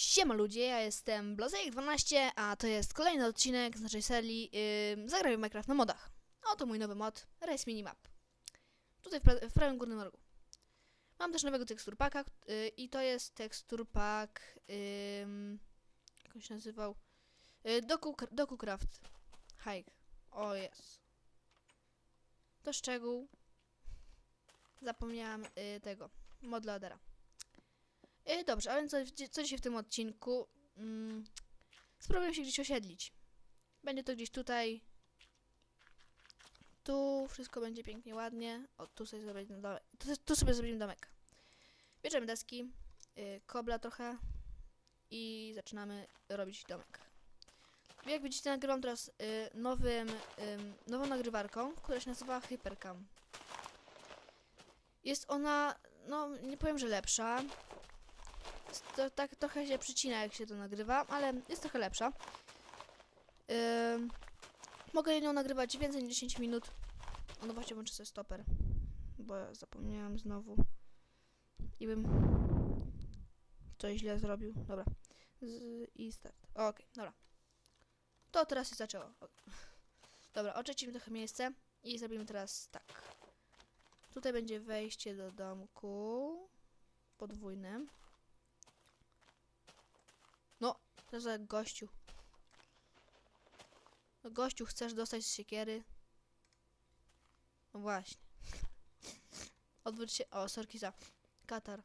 Siema ludzie, ja jestem Blazek12, a to jest kolejny odcinek z naszej serii yy, Minecraft na modach. Oto mój nowy mod, Race Minimap. Tutaj w, pra w prawym górnym rogu. Mam też nowego teksturpaka yy, i to jest teksturpak, yy, jak on się nazywał? Yy, Doku, DokuCraft Hike. O jest. To szczegół. Zapomniałam yy, tego, modladera. E, dobrze, a więc co, co dzisiaj w tym odcinku? Mm, spróbuję się gdzieś osiedlić. Będzie to gdzieś tutaj. Tu wszystko będzie pięknie, ładnie. O, tu sobie zrobimy domek. Tu, tu sobie zrobimy domek. Bierzemy deski, y, kobla trochę i zaczynamy robić domek. Jak widzicie, nagrywam teraz y, nowym, ym, nową nagrywarką, która się nazywa Hypercam. Jest ona, no nie powiem, że lepsza, to tak trochę się przycina, jak się to nagrywa, ale jest trochę lepsza. Ym, mogę nią nagrywać więcej niż 10 minut. No właśnie, włączę sobie stoper, bo ja zapomniałam znowu. I bym coś źle zrobił. Dobra. Z, I start. Okej, dobra. To teraz się zaczęło. Dobra, oczyścimy trochę miejsce i zrobimy teraz tak. Tutaj będzie wejście do domku podwójne. No, to za gościu. No gościu, chcesz dostać z siekiery? No właśnie. Odwróć się. O, sorki za. Katar.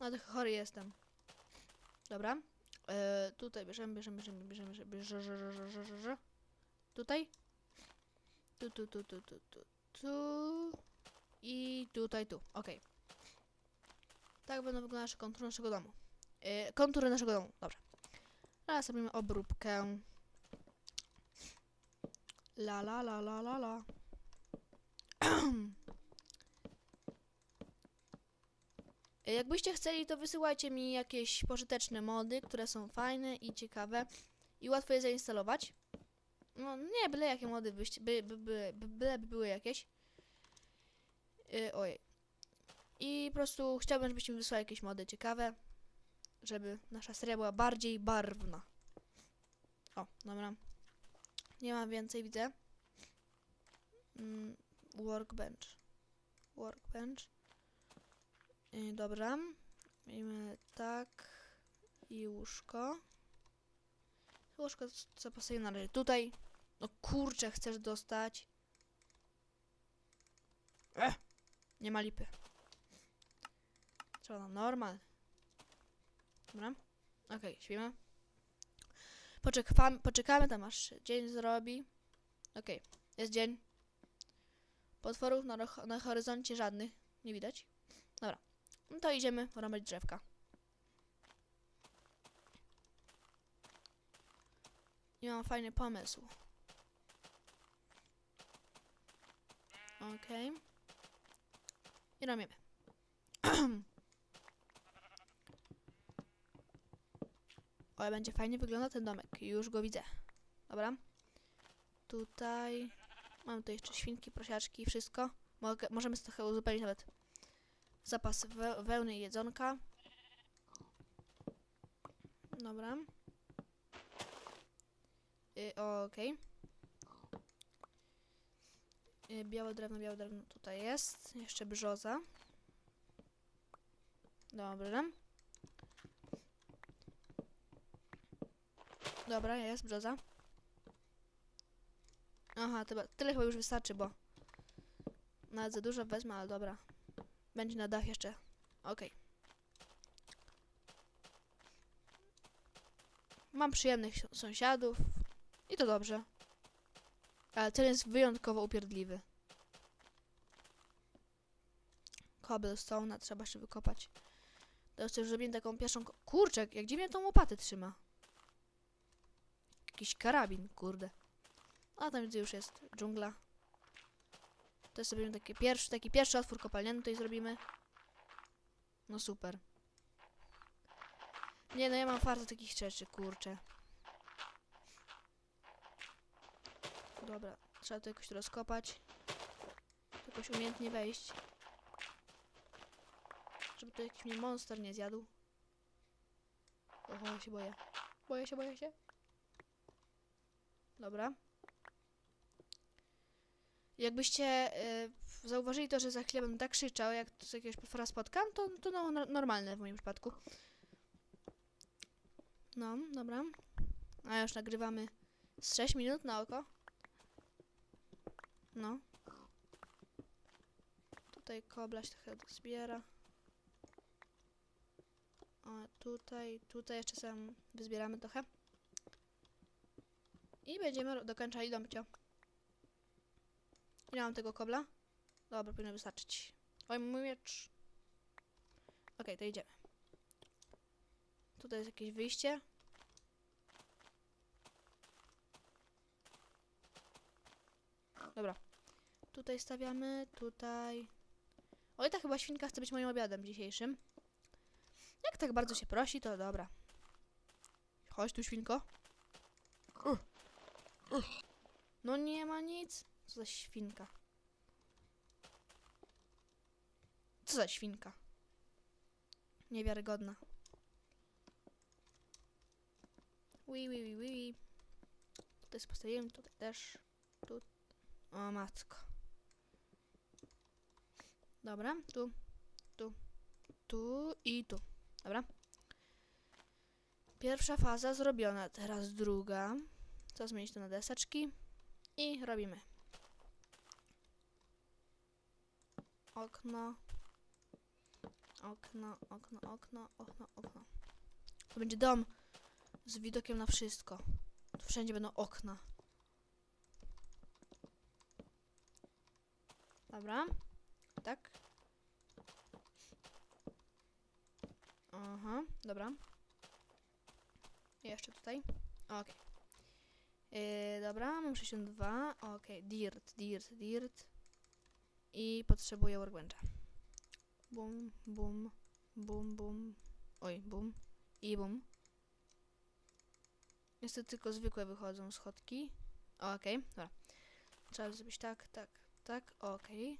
No to chory jestem. Dobra. E, tutaj bierzemy, bierzemy, bierzemy, bierzemy, bierzemy, bierzemy. Tutaj. Tu, tu, tu, tu, tu, tu, tu. I tutaj, tu. Okej. Okay. Tak będą wyglądać nasze kontury naszego domu. E, kontury naszego domu. Dobrze. Teraz robimy obróbkę. La la la la la la. Jakbyście chcieli, to wysyłajcie mi jakieś pożyteczne mody, które są fajne i ciekawe i łatwo je zainstalować. No nie, byle jakie mody byście, by, by, by, by, byle by były jakieś. Yy, ojej. I po prostu chciałbym, żebyście mi wysłali jakieś mody ciekawe żeby nasza seria była bardziej barwna. O, dobra. Nie mam więcej, widzę. Mm, workbench. Workbench. Yy, dobra. Miejmy tak. I łóżko. Łóżko co pasuje na razie tutaj. No kurczę, chcesz dostać. Ech, nie ma lipy. Trzeba na normal. Dobra. Okej, śpimy. Poczekamy, tam aż dzień zrobi. Okej, jest dzień. Potworów na, na horyzoncie żadnych nie widać. Dobra. No to idziemy rąbać drzewka. I mam fajny pomysł. Okej. I robimy. Ale będzie fajnie wyglądał ten domek. Już go widzę. Dobra. Tutaj. Mam tu jeszcze świnki, prosiaczki, wszystko. Mogę, możemy trochę uzupełnić nawet zapas we, wełny i jedzonka. Dobra. Y, Okej. Y, białe drewno, białe drewno tutaj jest. Jeszcze brzoza. Dobra. Dobra, jest brzoza. Aha, tyle, tyle chyba już wystarczy, bo nawet za dużo wezmę, ale dobra. Będzie na dach jeszcze. Okej. Mam przyjemnych si- sąsiadów i to dobrze. Ale ten jest wyjątkowo upierdliwy. Cobblestone trzeba jeszcze wykopać. Teraz już zrobiłem taką pierwszą... Kurczę, jak dziwnie tą łopatę trzyma. Jakiś karabin, kurde. A tam już jest dżungla. To sobie taki pierwszy, taki pierwszy otwór kopalniany tutaj zrobimy. No super. Nie no, ja mam farta takich rzeczy, kurczę. Dobra, trzeba to jakoś rozkopać. Jakoś umiejętnie wejść. Żeby tu jakiś mnie monster nie zjadł. O O, ja się boję. Boję się, boję się. Dobra. Jakbyście y, zauważyli to, że za chwilę będę tak krzyczał, jak z jakiegoś potwora spotkam, to, to no, no, normalne w moim przypadku. No, dobra. A już nagrywamy z 6 minut na oko. No. Tutaj kobla się trochę zbiera. O, tutaj, tutaj jeszcze sam wyzbieramy trochę. I będziemy dokończali domcio. Ile mam tego kobla? Dobra, powinno wystarczyć. Oj, mój miecz. Okej, to idziemy. Tutaj jest jakieś wyjście. Dobra. Tutaj stawiamy, tutaj. Oj, ta chyba świnka chce być moim obiadem dzisiejszym. Jak tak bardzo się prosi, to dobra. Chodź tu, świnko. No nie ma nic. Co za świnka? Co za świnka? Niewiarygodna. Wi, wi, wi, wi. Tutaj postawiłem, tutaj też. Tu. O matko. Dobra, tu, tu, tu i tu. Dobra. Pierwsza faza zrobiona, teraz druga. Co zmienić to na deseczki i robimy. Okno. Okno, okno, okno, okno, okno. To będzie dom z widokiem na wszystko. Tu wszędzie będą okna. Dobra. Tak. Aha, dobra. Jeszcze tutaj. Okej. Yy, dobra, mam 62. Okej, dirt, dirt, dirt. I potrzebuję workbencha. Bum, bum, bum, bum. Oj, bum. I bum. Niestety tylko zwykłe wychodzą schodki. Okej, dobra. Trzeba zrobić tak, tak, tak. Okej.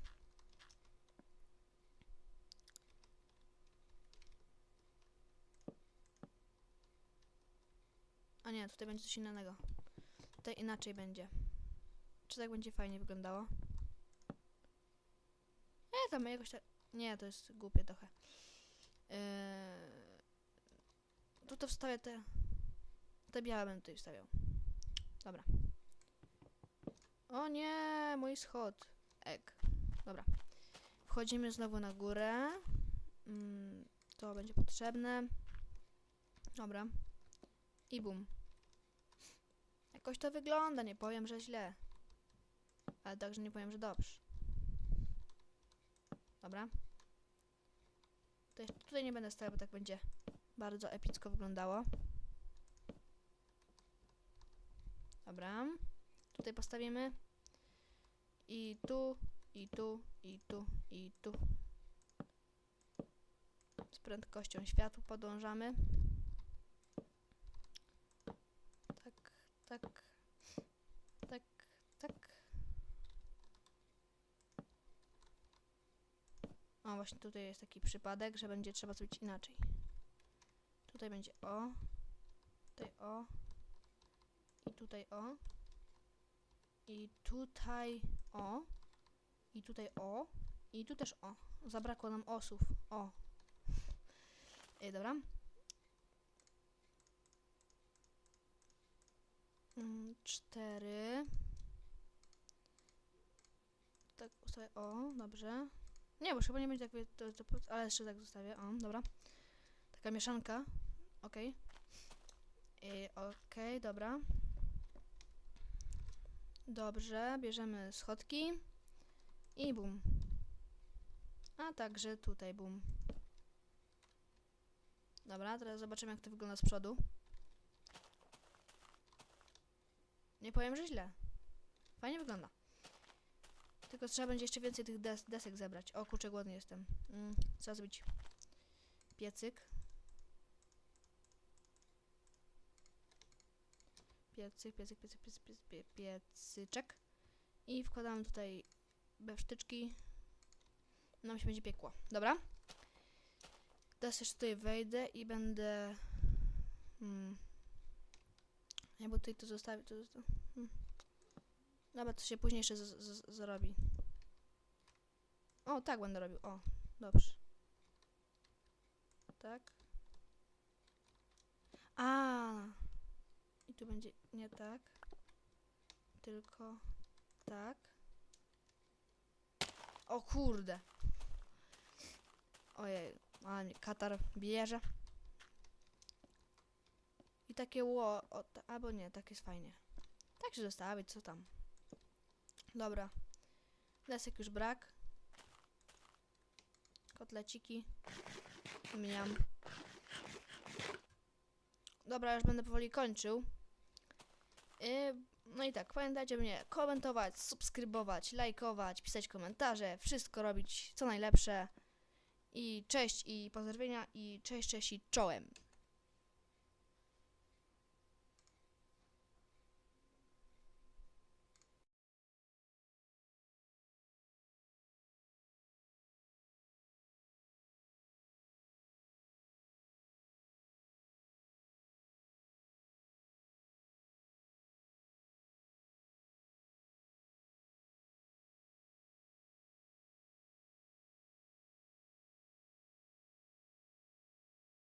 A nie, tutaj będzie coś innego. Tutaj inaczej będzie. Czy tak będzie fajnie wyglądało? Nie, tam jakoś tak... Nie, to jest głupie trochę. Yy... Tu to wstawię te... Te białe będę tutaj wstawiał. Dobra. O nie, mój schod. Ek. Dobra. Wchodzimy znowu na górę. Mm, to będzie potrzebne. Dobra. I bum. Jakoś to wygląda, nie powiem, że źle. Ale także nie powiem, że dobrze. Dobra. Tutaj, tutaj nie będę stał, bo tak będzie bardzo epicko wyglądało. Dobra. Tutaj postawimy. I tu, i tu, i tu, i tu. Z prędkością światła podążamy. Tak, tak, tak. O, właśnie tutaj jest taki przypadek, że będzie trzeba zrobić inaczej. Tutaj będzie o, tutaj o i tutaj o i tutaj o i tutaj o i tu też o. Zabrakło nam osów. O. Ej, dobra. Mm, cztery. Tak, ustawię. O, dobrze. Nie, bo chyba nie będzie tak, to, to, ale jeszcze tak zostawię. O, dobra. Taka mieszanka. Okej. Okay. Okej, dobra. Dobrze, bierzemy schodki i bum. A także tutaj bum. Dobra, teraz zobaczymy jak to wygląda z przodu. Nie powiem, że źle. Fajnie wygląda. Tylko trzeba będzie jeszcze więcej tych des desek zebrać. O kurczę, głodny jestem. Mm, trzeba zrobić piecyk. Piecyk, piecyk, piecyk, piecyk, piecyk, pie- piecyczek. I wkładamy tutaj bewsztyczki. Nam się będzie piekło. Dobra. Teraz jeszcze tutaj wejdę i będę bo tutaj to zostawi. To, to, hmm. Dobra, to się później jeszcze z, z, zrobi. O, tak będę robił. O, dobrze. Tak. A. I tu będzie nie tak. Tylko tak. O kurde. Ojej, ale mnie katar bierze. I takie ło, o, albo nie, tak jest fajnie. Tak się zostawić, co tam. Dobra. Desek już brak. Kotleciki. Miam. Dobra, już będę powoli kończył. Yy, no i tak, pamiętajcie mnie komentować, subskrybować, lajkować, pisać komentarze, wszystko robić co najlepsze. I cześć i pozdrowienia i cześć, cześć i czołem.